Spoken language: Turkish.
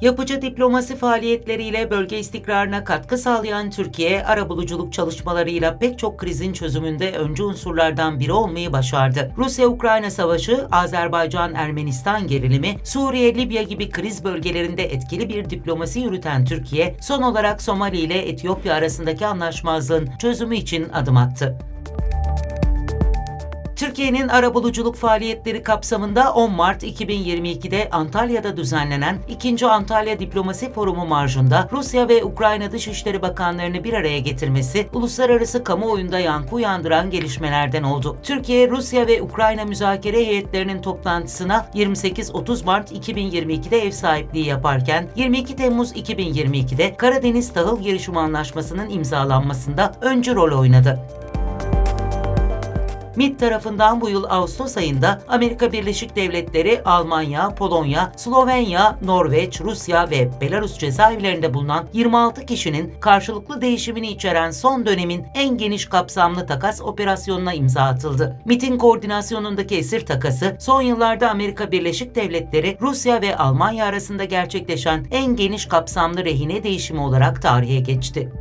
Yapıcı diplomasi faaliyetleriyle bölge istikrarına katkı sağlayan Türkiye, arabuluculuk çalışmalarıyla pek çok krizin çözümünde öncü unsurlardan biri olmayı başardı. Rusya-Ukrayna savaşı, Azerbaycan-Ermenistan gerilimi, Suriye-Libya gibi kriz bölgelerinde etkili bir diplomasi yürüten Türkiye, son olarak Somali ile Etiyopya arasındaki anlaşmazlığın çözümü için adım attı. Türkiye'nin arabuluculuk faaliyetleri kapsamında 10 Mart 2022'de Antalya'da düzenlenen 2. Antalya Diplomasi Forumu marjında Rusya ve Ukrayna Dışişleri Bakanlarını bir araya getirmesi uluslararası kamuoyunda yankı uyandıran gelişmelerden oldu. Türkiye, Rusya ve Ukrayna müzakere heyetlerinin toplantısına 28-30 Mart 2022'de ev sahipliği yaparken 22 Temmuz 2022'de Karadeniz Tahıl Girişimi Anlaşması'nın imzalanmasında öncü rol oynadı. MİT tarafından bu yıl Ağustos ayında Amerika Birleşik Devletleri, Almanya, Polonya, Slovenya, Norveç, Rusya ve Belarus cezaevlerinde bulunan 26 kişinin karşılıklı değişimini içeren son dönemin en geniş kapsamlı takas operasyonuna imza atıldı. MİT'in koordinasyonundaki esir takası son yıllarda Amerika Birleşik Devletleri, Rusya ve Almanya arasında gerçekleşen en geniş kapsamlı rehine değişimi olarak tarihe geçti.